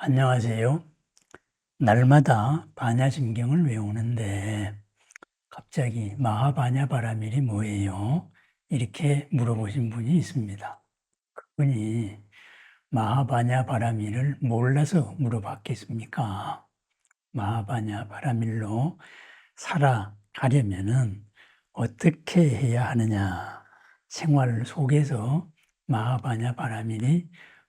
안녕하세요. 날마다 반야심경을 외우는데 갑자기 마하반야바라밀이 뭐예요? 이렇게 물어보신 분이 있습니다. 그분이 마하반야바라밀을 몰라서 물어봤겠습니까? 마하반야바라밀로 살아가려면은 어떻게 해야 하느냐? 생활 속에서 마하반야바라밀이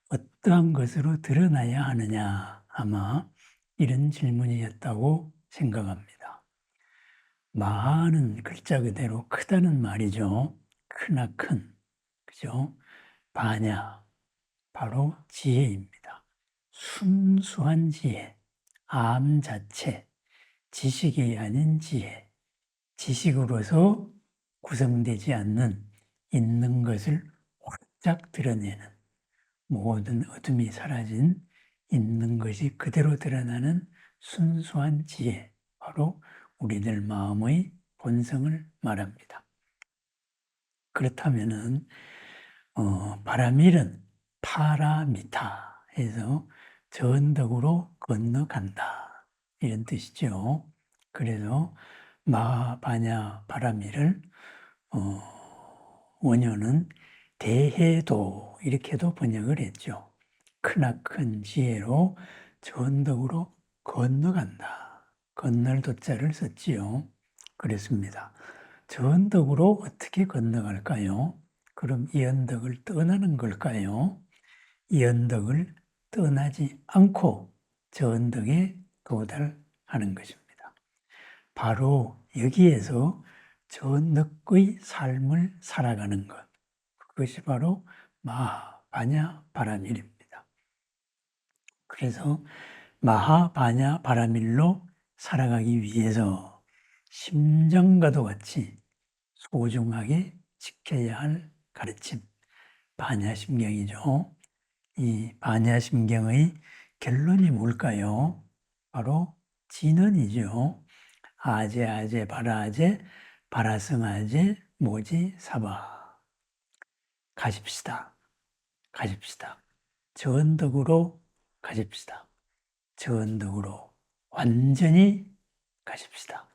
어떠한 것으로 드러나야 하느냐? 아마 이런 질문이었다고 생각합니다. 마하는 글자 그대로 크다는 말이죠. 크나 큰. 그죠? 바냐. 바로 지혜입니다. 순수한 지혜. 암 자체. 지식이 아닌 지혜. 지식으로서 구성되지 않는 있는 것을 활짝 드러내는 모든 어둠이 사라진 있는 것이 그대로 드러나는 순수한 지혜, 바로 우리들 마음의 본성을 말합니다. 그렇다면은 어, 바라밀은 파라미타 해서 전덕으로 건너간다 이런 뜻이죠. 그래서 마바냐 바라밀을 어, 원효는 대해도 이렇게도 번역을 했죠. 크나큰 지혜로 전덕으로 건너간다. 건널 도자를 썼지요. 그랬습니다. 전덕으로 어떻게 건너갈까요? 그럼 이 언덕을 떠나는 걸까요? 이 언덕을 떠나지 않고 저 언덕에 도달하는 것입니다. 바로 여기에서 저 언덕의 삶을 살아가는 것. 그것이 바로 마하바냐 바라밀입니다. 그래서 마하바냐 바라밀로 살아가기 위해서 심정과도 같이 소중하게 지켜야 할 가르침, 반야심경이죠. 이 반야심경의 결론이 뭘까요? 바로 진언이죠. 아제, 아제, 바라아제, 바라성아제, 모지, 사바. 저 언덕으로 가십시다. 저 언덕으로 완전히 가십시다.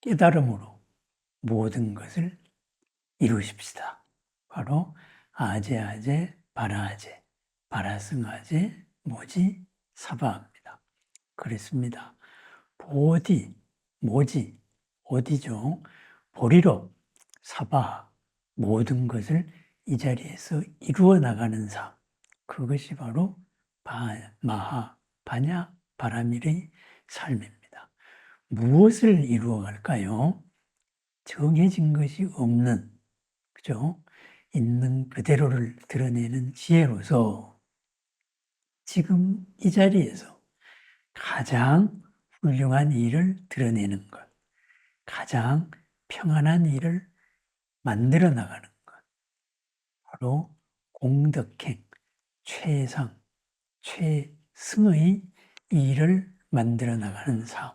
깨달음으로 모든 것을 이루십시다. 바로 아제아제, 바라아제, 바라승아제, 모지, 사바입니다. 그랬습니다. 보디, 모지, 어디죠? 보리로 사바, 모든 것을 이 자리에서 이루어 나가는 삶. 그것이 바로 바, 마하, 바냐, 바라밀의 삶입니다. 무엇을 이루어 갈까요? 정해진 것이 없는, 그죠? 있는 그대로를 드러내는 지혜로서 지금 이 자리에서 가장 훌륭한 일을 드러내는 것, 가장 평안한 일을 만들어 나가는 것. 바로 공덕행, 최상, 최승의 일을 만들어 나가는 삶.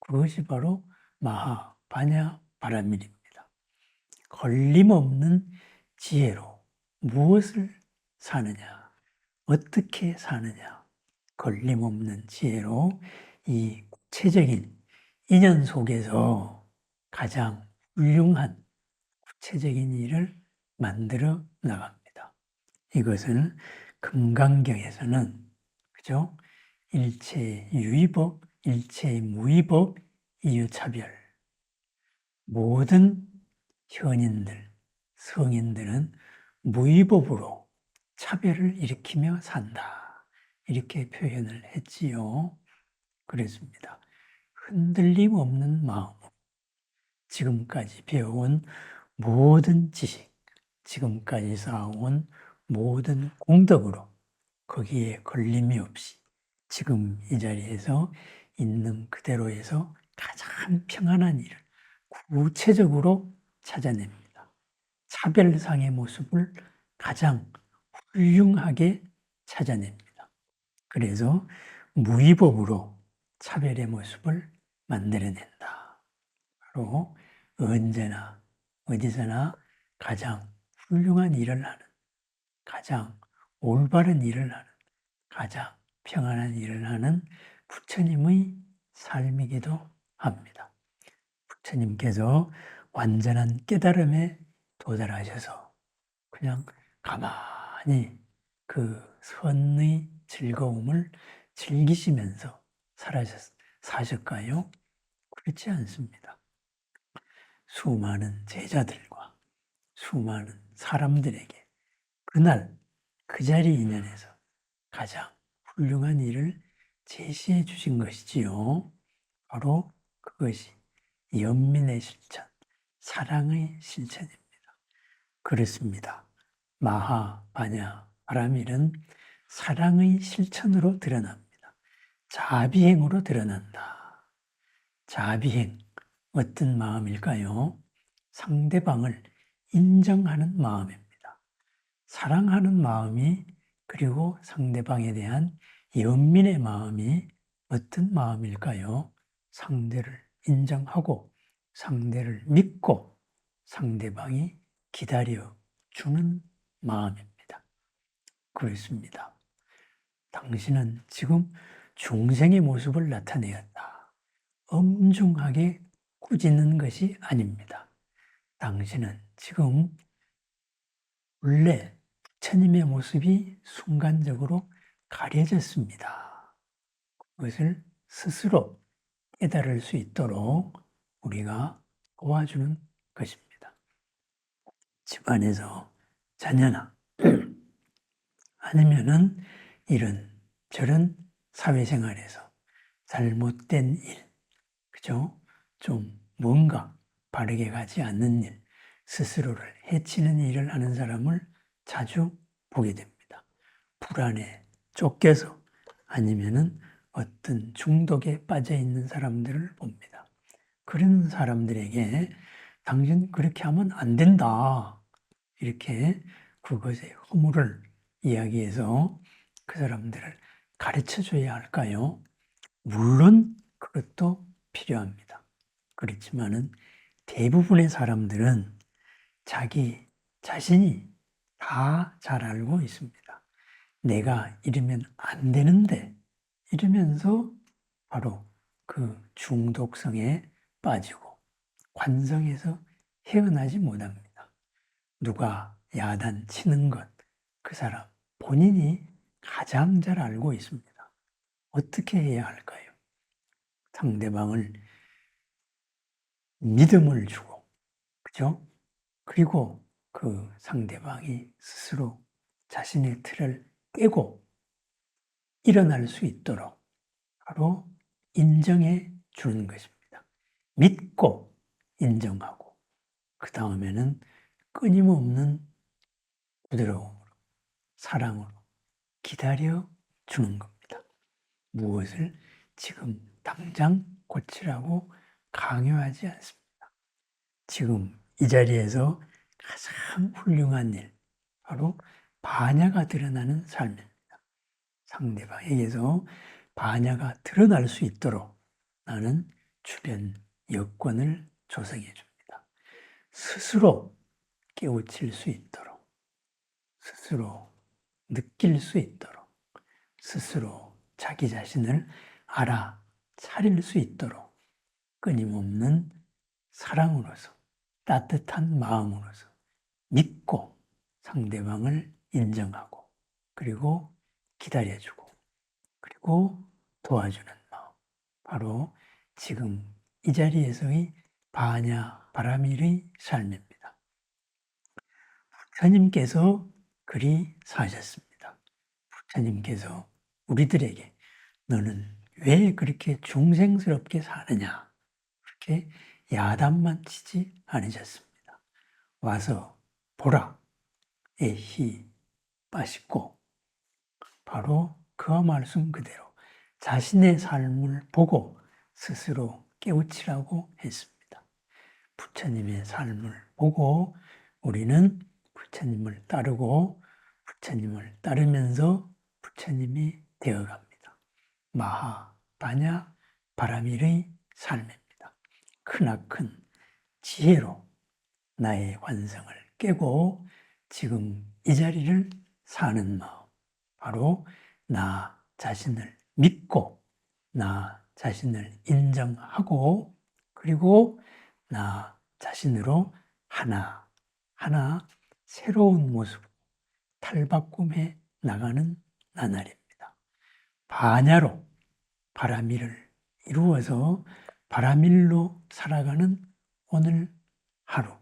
그것이 바로 마하, 바냐, 바라밀입니다. 걸림없는 지혜로 무엇을 사느냐, 어떻게 사느냐, 걸림없는 지혜로 이 구체적인 인연 속에서 가장 훌륭한 구체적인 일을 만들어 나갑니다. 이것은 금강경에서는 그죠? 일체 유의법, 일체 무의법, 이유차별. 모든 현인들, 성인들은 무의법으로 차별을 일으키며 산다. 이렇게 표현을 했지요. 그랬습니다. 흔들림 없는 마음. 지금까지 배워온 모든 지식, 지금까지 쌓아온 모든 공덕으로 거기에 걸림이 없이 지금 이 자리에서 있는 그대로에서 가장 평안한 일을 구체적으로 찾아냅니다. 차별상의 모습을 가장 훌륭하게 찾아냅니다. 그래서 무위법으로 차별의 모습을 만들어낸다. 바로 언제나 어디서나 가장 훌륭한 일을 하는 가장 올바른 일을 하는 가장 평안한 일을 하는 부처님의 삶이기도 합니다. 부처님께서 완전한 깨달음에 도달하셔서 그냥 가만히 그 선의 즐거움을 즐기시면서 살아셨, 사실까요? 그렇지 않습니다. 수많은 제자들과 수많은 사람들에게 그날 그 자리 인연에서 가장 훌륭한 일을 제시해 주신 것이지요. 바로 그것이 연민의 실천, 사랑의 실천입니다. 그렇습니다. 마하, 바냐, 바라밀은 사랑의 실천으로 드러납니다. 자비행으로 드러난다. 자비행, 어떤 마음일까요? 상대방을 인정하는 마음입니다. 사랑하는 마음이 그리고 상대방에 대한 연민의 마음이 어떤 마음일까요? 상대를 인정하고 상대를 믿고 상대방이 기다려 주는 마음입니다. 그렇습니다. 당신은 지금 중생의 모습을 나타내었다. 엄중하게 꾸짖는 것이 아닙니다. 당신은 지금 원래 부처님의 모습이 순간적으로 가려졌습니다. 그것을 스스로 깨달을 수 있도록 우리가 도와주는 것입니다. 집안에서 자녀나 아니면은 이런 저런 사회생활에서 잘못된 일, 그죠? 좀 뭔가 바르게 가지 않는 일, 스스로를 해치는 일을 하는 사람을 자주 보게 됩니다. 불안에 쫓겨서 아니면은 어떤 중독에 빠져 있는 사람들을 봅니다. 그런 사람들에게 당신 그렇게 하면 안 된다. 이렇게 그것의 허물을 이야기해서 그 사람들을 가르쳐 줘야 할까요? 물론 그것도 필요합니다. 그렇지만은 대부분의 사람들은 자기 자신이 다 잘 알고 있습니다. 내가 이러면 안 되는데 이러면서 바로 그 중독성에 빠지고 관성에서 헤어나지 못합니다. 누가 야단 치는 것, 그 사람 본인이 가장 잘 알고 있습니다. 어떻게 해야 할까요? 상대방을 믿음을 주고, 그죠? 그리고 그 상대방이 스스로 자신의 틀을 깨고 일어날 수 있도록 바로 인정해 주는 것입니다. 믿고 인정하고, 그 다음에는 끊임없는 부드러움으로, 사랑으로, 기다려 주는 겁니다. 무엇을 지금 당장 고치라고 강요하지 않습니다. 지금 이 자리에서 가장 훌륭한 일, 바로 반야가 드러나는 삶입니다. 상대방에게서 반야가 드러날 수 있도록 나는 주변 여건을 조성해 줍니다. 스스로 깨우칠 수 있도록, 스스로 느낄 수 있도록 스스로 자기 자신을 알아 차릴 수 있도록 끊임없는 사랑으로서 따뜻한 마음으로서 믿고 상대방을 인정하고 그리고 기다려주고 그리고 도와주는 마음 바로 지금 이 자리에서의 바냐 바라밀의 삶입니다. 부처님께서 그리 사셨습니다. 부처님께서 우리들에게 너는 왜 그렇게 중생스럽게 사느냐 그렇게 야단만 치지 않으셨습니다. 와서 보라 에히 빠시고 바로 그와 말씀 그대로 자신의 삶을 보고 스스로 깨우치라고 했습니다. 부처님의 삶을 보고 우리는 부처님을 따르고 부처님을 따르면서 부처님이 되어갑니다. 마하, 바냐, 바라밀의 삶입니다. 크나큰 지혜로 나의 관성을 깨고 지금 이 자리를 사는 마음, 바로 나 자신을 믿고 나 자신을 인정하고 그리고 나 자신으로 하나 하나 새로운 모습 탈바꿈해 나가는 나날입니다. 반야로 바라미를 이루어서 바라밀로 살아가는 오늘 하루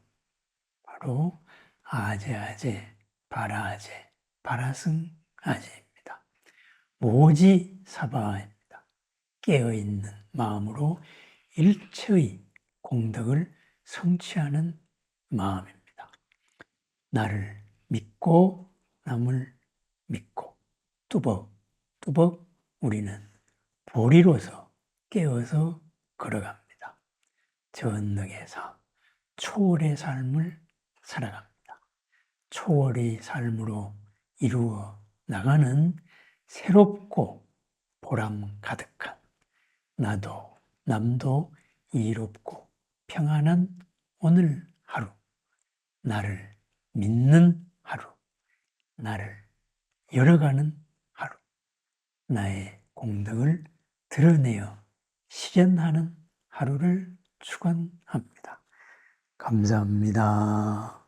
바로 아제아제 바라아제 바라승아제입니다. 모지 사바입니다. 깨어있는 마음으로 일체의 공덕을 성취하는 마음입니다. 나를 믿고 남을 믿고 뚜벅 뚜벅 우리는 보리로서 깨어서 걸어갑니다. 전능의 삶, 초월의 삶을 살아갑니다. 초월의 삶으로 이루어 나가는 새롭고 보람 가득한 나도 남도 이롭고 평안한 오늘 하루 나를 믿는 하루 나를 열어가는 하루 나의 공덕을 드러내어 실현하는 하루를 축원합니다. 감사합니다.